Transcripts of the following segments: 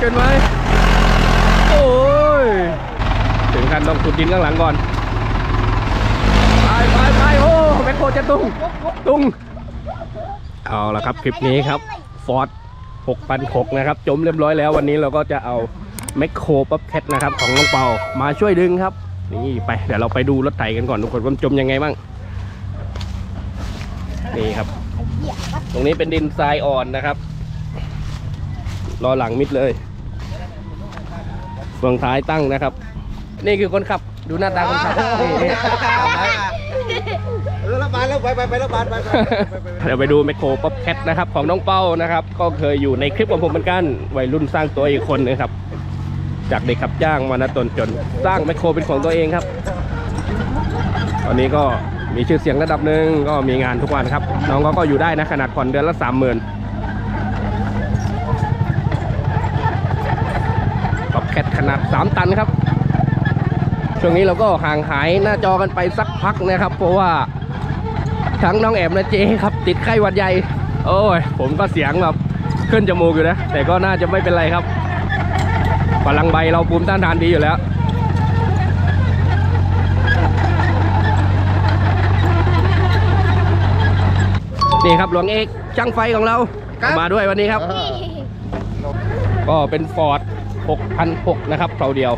เกินไหมโอ้ย ถึงขั้นต้องขุดดินข้างหลังก่อน ไปไปไปโอ้แมคโครจะตุง ตุง เอาละครับคลิปนี้ครับฟอร์ด6,600นะครับ จมเรียบร้อยแล้ววันนี้เราก็จะเอาแมคโครปั๊บแคทนะครับของน้องเปามาช่วยดึงครับ นี่ไปเดี๋ยวเราไปดูรถไถกันก่อนทุกคนว่าจมยังไงบ้าง นี่ครับ ตรงนี้เป็นดินทรายอ่อนนะครับ รอหลังมิดเลย เฟืองท้ายตั้งนะครับ นี่คือคนขับดูหน้าตาคนขับนี่นี่เออแล้วบานแล้วไปไปไปแล้วบานไปไปไปไปเดี๋ยวไปดูแมคโครป๊อปแคทนะครับของน้องเป้านะครับ ก็เคยอยู่ในคลิปของผมเหมือนกันวัยรุ่นสร้างตัวอีกคนนะครับ จากเด็กขับจ้างมานะตนจน สร้างแมคโครเป็นของตัวเองครับ ตอนนี้ก็มีชื่อเสียงระดับหนึ่งก็มีงานทุกวันครับ น้องก็ก็อยู่ได้นะขนาดผ่อนเดือนละสามหมื่น แคทขนาด 3 ตันครับ ช่วงนี้เราก็ห่างหายหน้าจอกันไปสักพักนะครับ เพราะว่าทั้งน้องแอมและเจครับ ติดไข้หวัดใหญ่ โอ้ย ผมก็เสียงแบบขึ้นจมูกอยู่นะ แต่ก็น่าจะไม่เป็นไรครับพลังใบเราภูมิต้านทานดีอยู่แล้วนี่ครับหลวงเอกช่างไฟของเรา มาด้วยวันนี้ครับ ก็เป็นฟอร์ด 6,600นะครับเพลาเดียว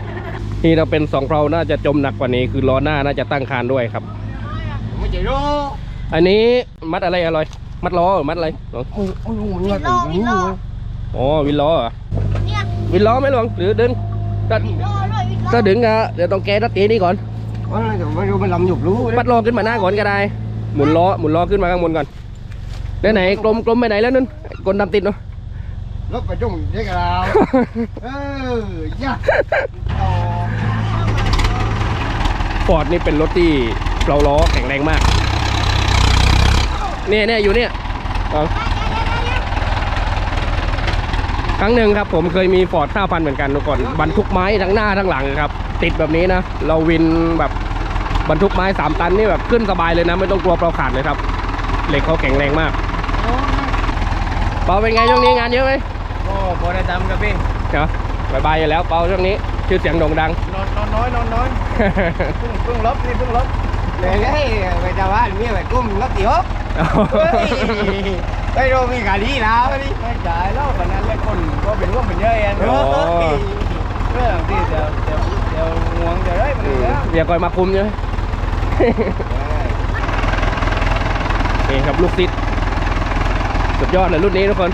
ที่เราเป็นสองเพลาน่าจะจมหนักกว่านี้คือล้อหน้าน่าจะตั้งคานด้วยครับไม่ใช่รู้อันนี้มัดอะไรอร่อย มัดล้อหรือมัดอะไรหลวงโอ้โหมันมาถึงนี่อ๋อวินล้อเหรอเนี่ยวินล้อไหมหลวงหรือดึงถ้ารอด้วยวิทย์ถ้าดึงอะเดี๋ยวต้องแก้ตัดตีนี่ก่อนว่าอะไรแต่ไม่รู้มันลำหยุบรู้ปัดล้อขึ้นมาหน้าก่อนก็ได้หมุนล้อหมุนล้อขึ้นมาข้างบนก่อนไหนไหนกลมกลมไปไหนแล้วนั่นกลดำติดเนาะ รถไปจุ่มเด็กเราเออย่าต่อฟอร์ดนี่เป็นรถที่เปลาล้อแข็งแรงมาก เนี่ยเนี่ยอยู่เนี่ยเอาครั้งหนึ่งครับผมเคยมีฟอร์ด5,000เหมือนกันทุกคนบรรทุกไม้ทั้งหน้าทั้งหลังครับ ติดแบบนี้นะ เราวินแบบบรรทุกไม้3ตันนี่แบบขึ้นสบายเลยนะ ไม่ต้องกลัวเปลาขาดเลยครับ เหล็กเขาแข็งแรงมากเปาเป็นไงช่วงนี้งานเยอะไหม โอ้พอได้ทำกับพี่เดี๋ยวบายบายอยู่แล้วเปาช่วงนี้ชื่อเสียงโด่งดัง นอนนอนน้อยนอนน้อยเพิ่งเพิ่งลบนี่เพิ่งลบเลยให้ไปชาวบ้านมีไปกุ้มลบตีฮบเฮ้ยไปโรมีกาดีแล้วนี่ไม่จ่ายแล้ววันนั้นเลยคนก็เป็นร่วมเป็นเยอะเองเรื่องที่เดี๋ยวเดี๋ยวเดี๋ยวห่วงเดี๋ยวได้มันเลยอย่าคอยมาคุมใช่ไหมนี่ครับลูกติดสุดยอดเลยรุ่นนี้ทุกคน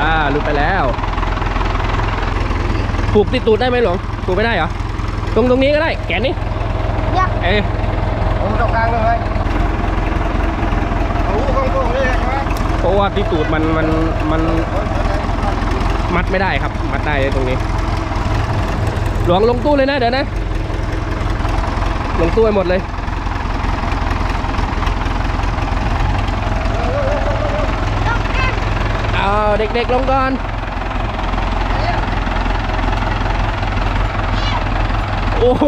อ่า หลุดไปแล้วผูกติดตูดได้ไหมหลวงผูกไม่ได้เหรอ ตรงตรงนี้ก็ได้ แขนนี้เนี่ยเอ้ยผมตกกลางเลยเอาหูกงๆเลยนะเพราะว่าที่ตูดมันมันมันมัดไม่ได้ครับ มัดได้ตรงนี้ หลวงลงตู้เลยนะเดี๋ยวนะ ลงตู้ให้หมดเลย เอาเด็กๆลงก่อน โอ้โห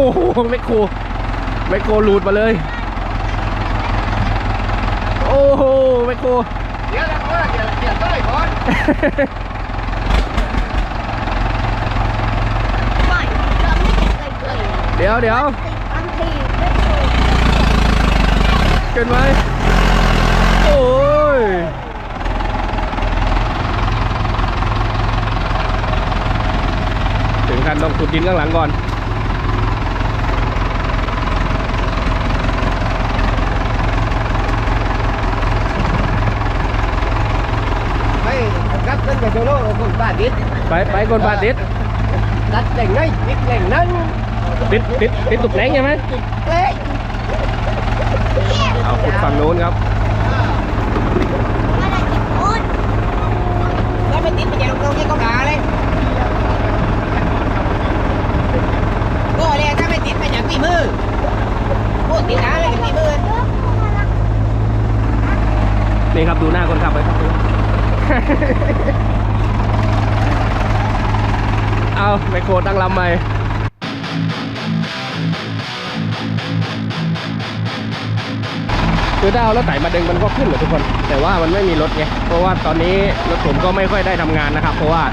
ไม่โครไม่โครหลุดมาเลย โอ้โหไม่โครเดี๋ยวแล้วก็เดี๋ยวเดี๋ยวต้อยก่อนเราไม่เห็นเลยเลยเดี๋ยวเดี๋ยวบางทีไม่เคยเกินไหมโอ้ย ถึงขั้นต้องขุดดินข้างหลังก่อนไม่รับเงินไปโดโลคนบ้านดิษไปไปคนบาดติดรัดแหล่งไหนดิษแหล่งนั้นติดติดติดตุกแหลงใช่ไหมเล็กเอาขุดฝั่งนู้นครับไม่ได้กินโอ๊ตแล้วไม่ติดไปจะลงลงยี่ก็ด่าเลย ก็เลยถ้าไม่ติดเป็นอย่างปีมือพูดติดหาอะไรกันปีมือนี่ครับดูหน้าคนขับไปครับเอาไปโคตั้งลำใหม่คือถ้าเอล้วไต่มาดึงมันก็ขึ้นเหมือทุกคน แต่ว่ามันไม่มีรถไงเพราะว่าตอนนี้รถผมก็ไม่ค่อยได้ทำงานนะครับ เพราะว่า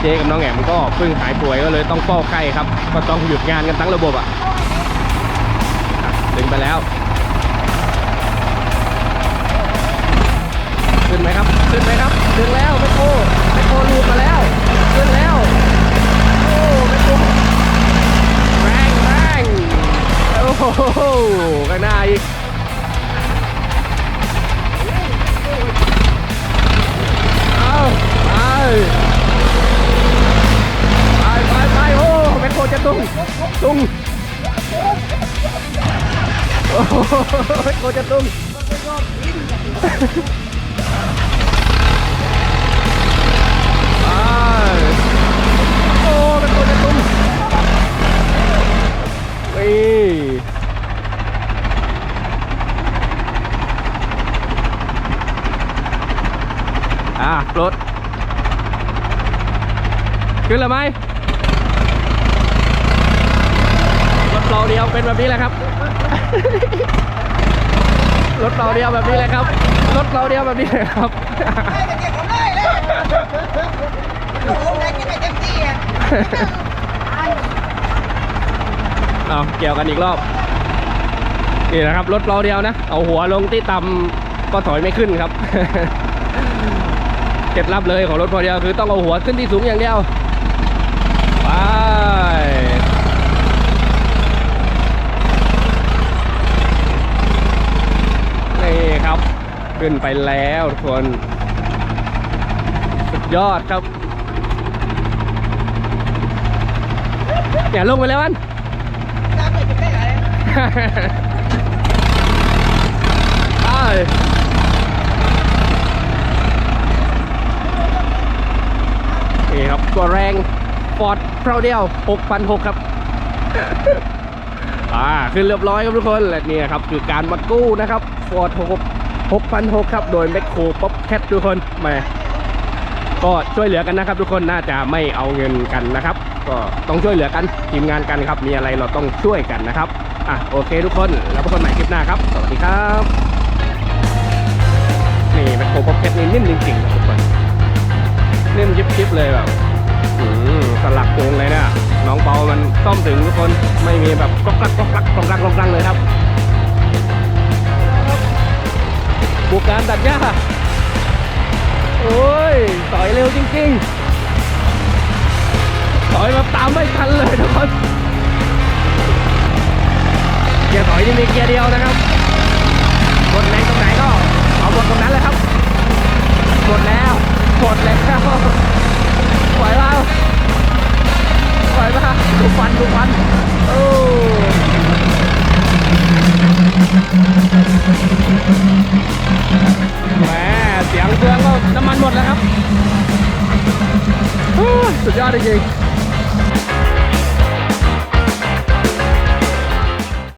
เจกับน้องแอมก็เพิ่งหายป่วยก็เลยต้องเฝ้าไข้ครับ ก็ต้องหยุดงานกันทั้งระบบอะดึงไปแล้ว ขึ้นไหมครับ ขึ้นไหมครับ ดึงแล้วแมคโครแมคโคลูดมาแล้ว ขึ้นแล้ว โอ้แมคโคแรงแรงโอ้โหข้างหน้าอีก โอ้โคโครจะตุ้งไปโอ้เป็นตัวจะตุ้มนี่อะรถขึ้นแล้วไหม รถเราเดียวเป็นแบบนี้แหละครับ รถเราเดียวแบบนี้แหละครับ รถเราเดียวแบบนี้เลยครับเอาเกี่ยวกันอีกรอบ นี่นะครับ รถเราเดียวนะ เอาหัวลงที่ต่ำก็ถอยไม่ขึ้นครับเคล็ดลับเลยของรถพอเดียวคือต้องเอาหัวขึ้นที่สูงอย่างเดียว ไป นี่ครับ ขึ้นไปแล้วทุกคน สุดยอดครับอย่าลงไปเลยมันไปนี่ครับตัวแรงฟอร์ดเพราเดียว 6,600 ครับ อ่า ขึ้นเรียบร้อยครับทุกคน และนี่ครับ คือการวัดกู้นะครับฟอร์ด6 6,600ครับ โดยแมคโครป๊อปแคททุกคนมาก็ช่วยเหลือกันนะครับ ทุกคนน่าจะไม่เอาเงินกันนะครับ ก็ต้องช่วยเหลือกันทีมงานกันครับ มีอะไรเราต้องช่วยกันนะครับอะโอเคทุกคนแล้วพบกันใหม่คลิปหน้าครับ สวัสดีครับนี่แมคโครพ็อกเก็ตนี่นิ่มจริงๆนะทุกคนนิ่มยิบๆเลยแบบอืมสลักโกงเลยเนี่ยน้องเปามันซ่อมถึงทุกคนไม่มีแบบกรอกกรักกรกรักกรกรักกรอกกรักเลยครับ บุกการตัดหญ้าโอ้ยต่อยเร็วจริงๆ ต่อยแบบตามไม่ทันเลยทุกคนเกียร์ถอยนี่มีเกียร์เดียวนะครับหมดแรงตรงไหนก็เอาหมดตรงนั้นเลยครับหมดแล้วหมดแล้วไหวเปล่าไหวเปล่าดูฟันดูฟันโอ้ เสีย